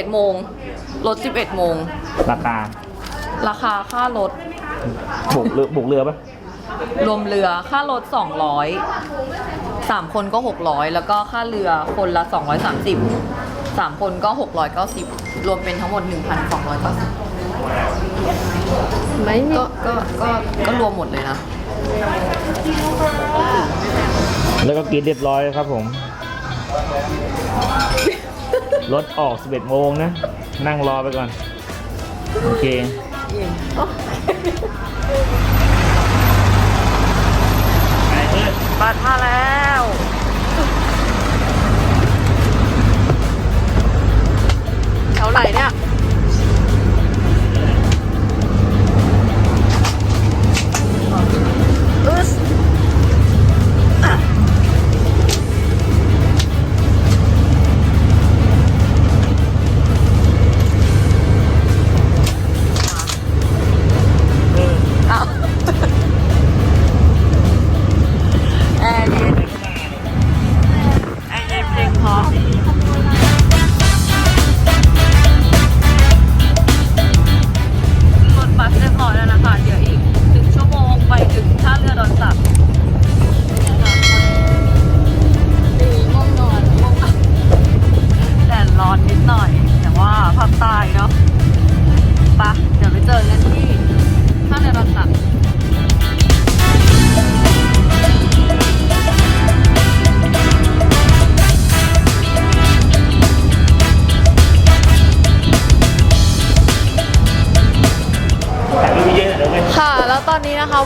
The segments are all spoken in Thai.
11โมงรถ11โมง ราคาราคาค่ารถบุกเรือบุกเรือปะรวมเรือค่ารถ200 3 คนก็ 600 แล้วก็ค่าเรือคนละ 230 3 คนก็ 690 รวมเป็นทั้งหมด 1,290ไม่มีก็ก็ก็ก็รวมหมดเลยนะ แล้วก็กินเรียบร้อยครับผม รถออก 11 โมงนะ นั่งรอไปก่อน โอเค ไปเพื่อนบัตรมาแล้ว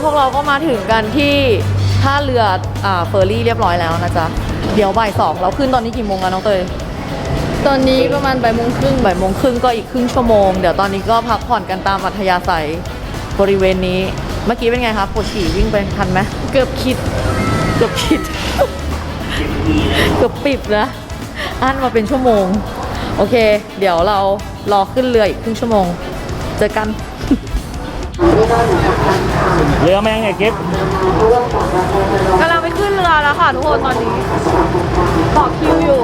พวกเราก็มาถึงกันที่ท่าเรืออ่าเฟอร์รี่เรียบร้อยแล้วนะจ๊ะ เดี๋ยวบ่ายสองเราขึ้นตอนนี้กี่โมงกันน้องเตย ตอนนี้ประมาณบ่ายโมงครึ่งบ่ายโมงครึ่งก็อีกครึ่งชั่วโมง เดี๋ยวตอนนี้ก็พักผ่อนกันตามอัธยาศัยบริเวณนี้ เมื่อกี้เป็นไงคะปวดฉี่วิ่งไปทันไหมเกือบคิด เกือบผิด เกือบปิดนะอั้นมาเป็นชั่วโมง โอเค เดี๋ยวเรารอขึ้นเรืออีกครึ่งชั่วโมง เจอกัน เรือมายังไงเก็บกำลังไปขึ้นเรือแล้วค่ะทุกคนตอนนี้ต่อคิวอยู่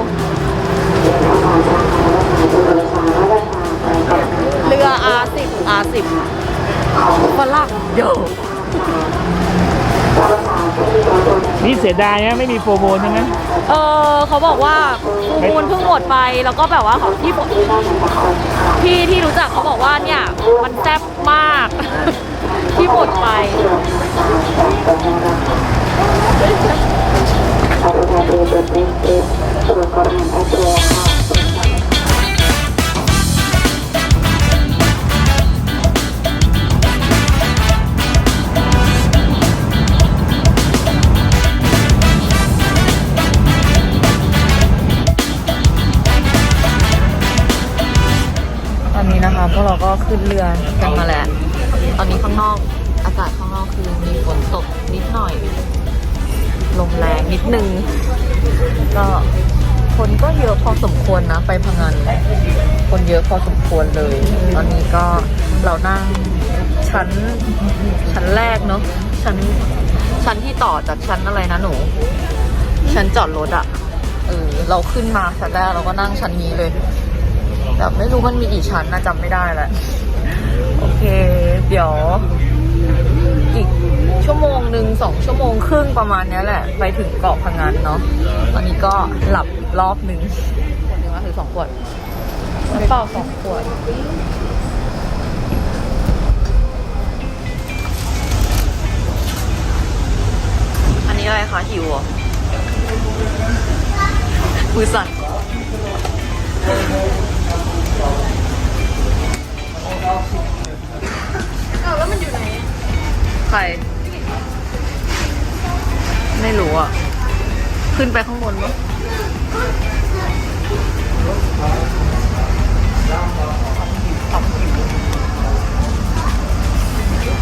เรือ R10 R10 ฝรั่งเยอะนี่เสียดายนะไม่มีโปรโมทใช่ไหมเออเขาบอกว่าฟูมูลเพิ่งหมดไปแล้วก็แบบว่าเขาที่พี่ที่รู้จักเขาบอกว่าเนี่ย มันแซ่บ มาก ที่หมดไป ตอนนี้นะคะพวกเราก็ขึ้นเรือาแล้วตอนนี้ข้างนอก อากาศข้างนอกคือมีฝนตกนิดหน่อย ลมแรงนิดนึง ก็คนก็เยอะพอสมควรนะ ไปพังงานคนเยอะพอสมควรเลย ตอนนี้ก็เรานั่งชั้นชั้นแรกเนาะชั้นชั้นที่ต่อจากชั้นอะไรนะหนู ชั้นจอดรถอะเออเราขึ้นมาชั้นแรกเราก็นั่งชั้นนี้เลย แต่ไม่รู้มันมีกี่ชั้นนะจำไม่ได้แหละ โอเค เดี๋ยว อีกชั่วโมงหนึ่งสองชั่วโมงครึ่งประมาณเนี้ยแหละ ไปถึงเกาะพังงานเนาะตอนนี้ก็หลับรอบหนึ่งขวดหนึงก็คือสองขวดน้ำเปล่าสองขวดอันนี้อะไรคะหิวเหรอมือสั่น อ้าวแล้วมันอยู่ไหนใคร ไม่รู้อะ ขึ้นไปข้างบนมั้ง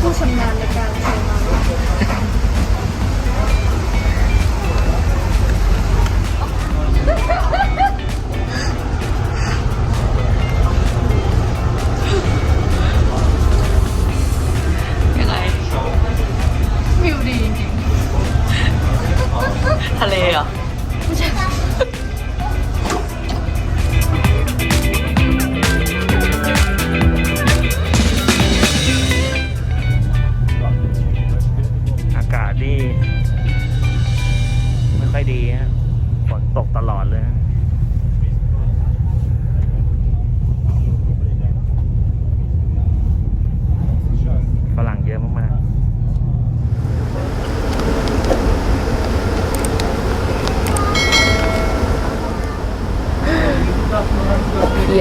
ผู้ชำนาญในการใช้น้ำยัง ทะเลเหรอ่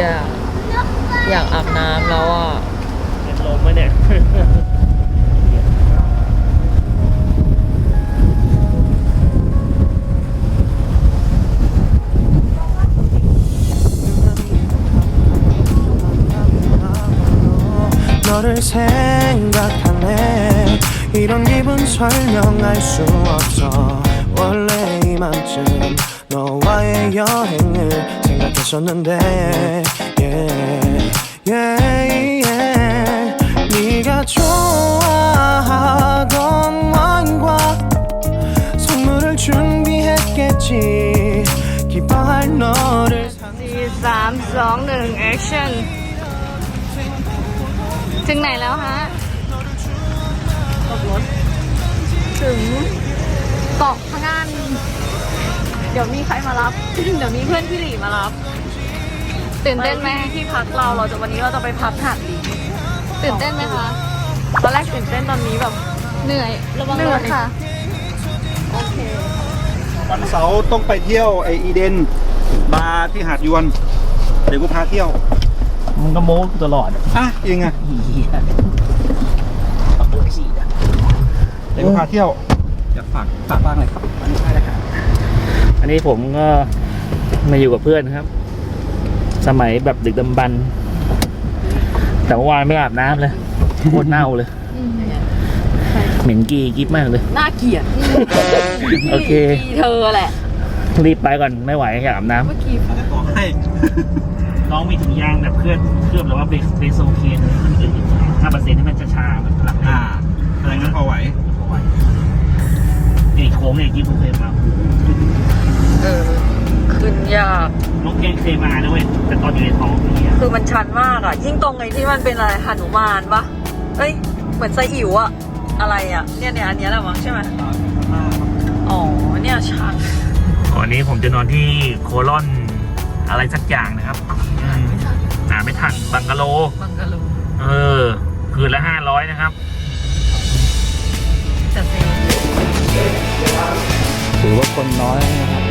ย อยากอาบน้ำแล้วอ่ะ เป็นลมไหมเนี่ย 너를 생각하네 이런 기분 설명할 수 없어 원래 이맘쯤 너와의 여행을 생각했었는데 yeah, yeah, yeah. 네가 좋아하던 와인과 선물을 준비했겠지 기뻐할 너를 สี่สามสองหนึ่งแอคชั่น ถึงไหนแล้วฮะตกรถ ถึงเกาะพะงัน เดี๋ยวมีใครมารับ เดี๋ยวมีเพื่อนพี่หลีมารับตื่นเต้นไหมที่พักเราเราจะวันนี้เราจะไปพักหาดหลีตื่นเต้นไหมคะตอนแรกตื่นเต้นตอนนี้แบบเหนื่อยระวังเหนื่อยค่ะโอเควันเสาร์ต้องไปเที่ยวไออีเดนบาร์ที่หาดยวนเดี๋ยวกูพาเที่ยวมันก็โม้กูตลอดอะจริงอะเหี้ยปักบุกสีดเดี๋ยวกูพาเที่ยวอยากฝากฝากบ้างเลยครับอันนี้ใช่เลยครับ อันนี้ผมก็มาอยู่กับเพื่อนครับ สมัยแบบดึกดำบรรพ์แต่เมื่อวานไม่อาบน้ำเลยโคตรเน่าเลย เหม็นกีกิ๊บมากเลย น่าเกลียดโอเคพี่เธอแหละ รีบไปก่อนไม่ไหวอยากอาบน้ำเมื่อกี้บอกให้น้องมีถุงยางแบบเคลือบเคลือบหรือว่าเบสเบโซเคนอื่นๆห้าเปอร์เซ็นต์ที่มันจะชามันหลับอ่าอะไรงั้นพอไหวนี่โค้งเนี่ยกิ๊บผมเคยมา เออ ขึ้นยากน้องแกงเคยมานะเว้ยแต่ตอนอยู่ในท้องนี่อะคือมันชันมากอะ ยิ่งตรงไอ้ที่มันเป็นอะไรหนุมานปะเอ้ย เหมือนไซอิ๋วอะอะไรอะเนี่ยเนี่ยอันเนี้ยแหละมั้งใช่ไหมอ๋อ เนี่ยชันวันนี้ผมจะนอนที่โคลอนอะไรสักอย่างนะครับอืมหาไม่ทันบังกะโล บังกะโล เออ คืนละห้าร้อยนะครับจะเซ็งถือว่าคนน้อยนะครับ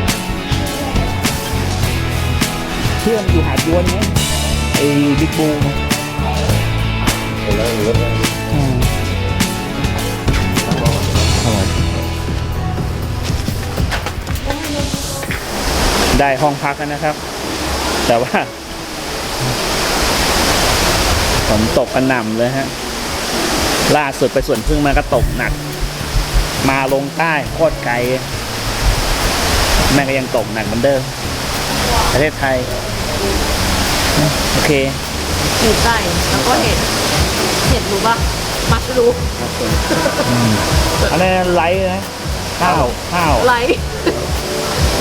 เพื่อนอยู่หาดยวนไหมไอ้บิ๊กบูมอืมได้ห้องพักแล้วนะครับ แต่ว่าฝนตกกระหน่ำเลยฮะ ล่าสุดไปสวนพึ่งมาก็ตกหนัก มาลงใต้โคตรไกล แม่ก็ยังตกหนักเหมือนเดิม ประเทศไทย โอเคหมูไก่แล้วก็เห็ด เห็ดรู้ปะมัดรู้อันนี้ไลท์นะข้าวข้าวไลท์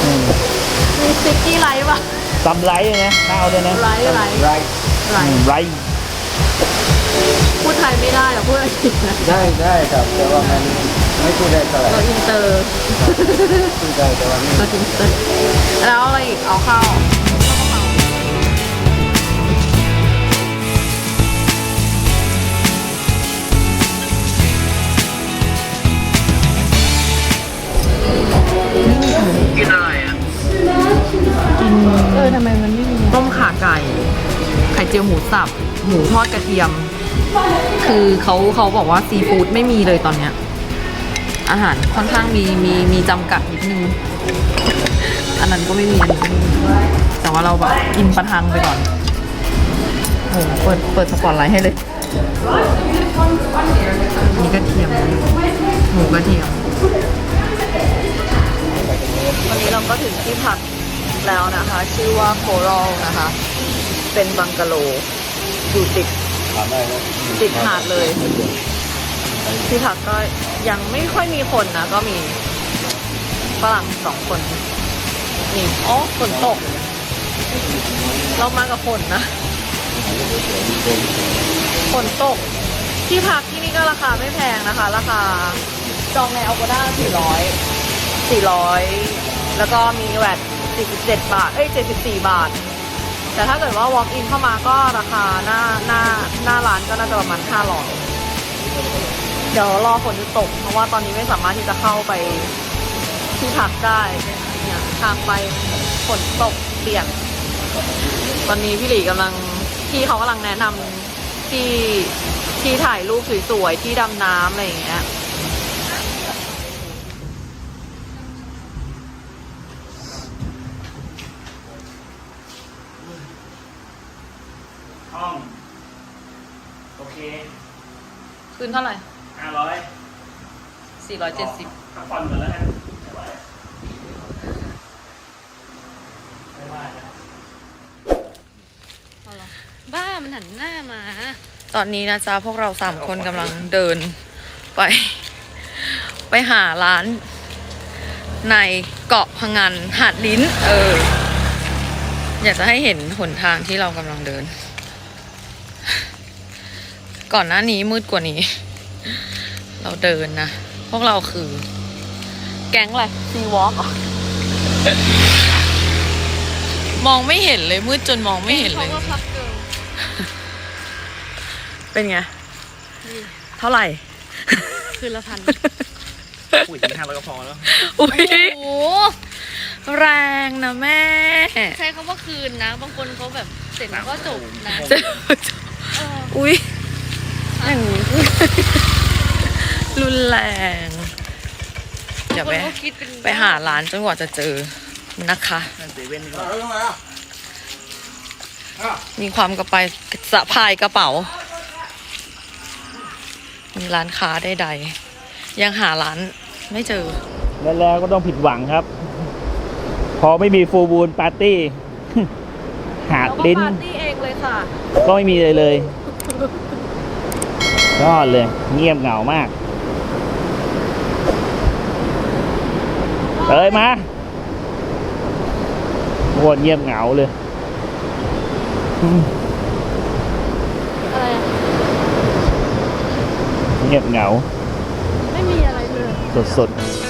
อืมมีสติ๊กกี้ไลท์ปะซัมไลท์นะข้าวด้วยนะไลท์ไลท์ไรไลอืมท์ไลท์พูดไทยไม่ได้อะพูดอังกฤษนะได้ได้ครับ แต่ว่ามันไม่พูดได้เท่าไหร่เราอินเตอร์พูดได้แต่ว่าไม่ เราอินเตอร์แล้วอะไรอีกเอาข้า เจียวหมูสับ หมูทอดกระเทียม คือเขาเขาบอกว่าซีฟู้ดไม่มีเลยตอนเนี้ย อาหารค่อนข้างมีมีมีจำกัดนิดนึง อันนั้นก็ไม่มีอันนี้ก็ไม่มีแต่ว่าเราแบบกินประทังไปก่อนโอ้โหเปิดเปิดสปอตไลท์ให้เลย นี่กระเทียม หมูกระเทียม วันนี้เราก็ถึงที่พักแล้วนะคะ ชื่อว่าโคร a ลนะคะ เป็นบังกะโลอยู่ติดติดหาดเลย ที่พักก็ยังไม่ค่อยมีคนนะ ก็มีฝรั่งสองคนนี่อ๋อฝนตก เรามากับฝนนะฝนตก ที่พักที่นี่ก็ราคาไม่แพงนะคะ ราคาจองในอ g ก d a 400 400 แล้วก็มีแวด47 บาท เอ้ย 74 บาท แต่ถ้าเกิดว่า walk in เข้ามาก็ราคาหน้าหน้าหน้าร้านก็น่าจะประมาณ500เดี๋ยวรอฝนจะตก เพราะว่าตอนนี้ไม่สามารถที่จะเข้าไปที่พักได้เนี่ยทางไปฝนตกเปียกตอนนี้พี่หลีกำลังพี่เขากำลังแนะนำที่ที่ถ่ายรูปสวยๆที่ดำน้ำอะไรอย่างเงี้ย ห้อง โอเค คืนเท่าไหร่ห้าร้อยสี่ร้อยเจ็ดสิบพักผ่อนก่อนแล้วกันไม่ไหวไม่ว่าจะบ้ามันหันหน้ามา ตอนนี้นะจ๊ะพวกเราสามคนกำลังเดินไป ไปหาร้าน ในเกาะพะงันหาดลิ้น เออ อยากจะให้เห็นหนทางที่เรากำลังเดิน ก่อนหน้านี้มืดกว่านี้ เราเดินนะ พวกเราคือ แก๊งอะไรซีวอล์กมองไม่เห็นเลยมืดจนมองไม่เห็นเลยเขาก็พักเกินเป็นไง เท่าไหร่ คืนละพันอุ้ยห้าร้อยก็พอแล้ว อุ้ยโอ้โหแรงนะแม่ ใช้คำว่าคืนนะ บางคนเขาแบบเสร็จแล้วก็จบนะจะเอออุ้ย อย่างนี้ รุนแรง เดี๋ยวบางไปคนก็คิดเป็นไปหาร้านจนกว่าจะเจอนะคะนั่นเซเว่นก็มีความกระไปสะพายกระเป๋า มีร้านค้าใดๆยังหาร้านไม่เจอ แล้วแล้วก็ต้องผิดหวังครับ พอไม่มีฟูลบูนปาร์ตี้ หาดลิ้นปาร์ตี้เองเลยค่ะ ก็ไม่มีเลยเลย ยอดเลย เงียบเหงามาก เอ้ยมาโคตรเงียบเหงาเลยอืมอะไรอะเงียบเหงา ไม่มีอะไรเลย สดๆ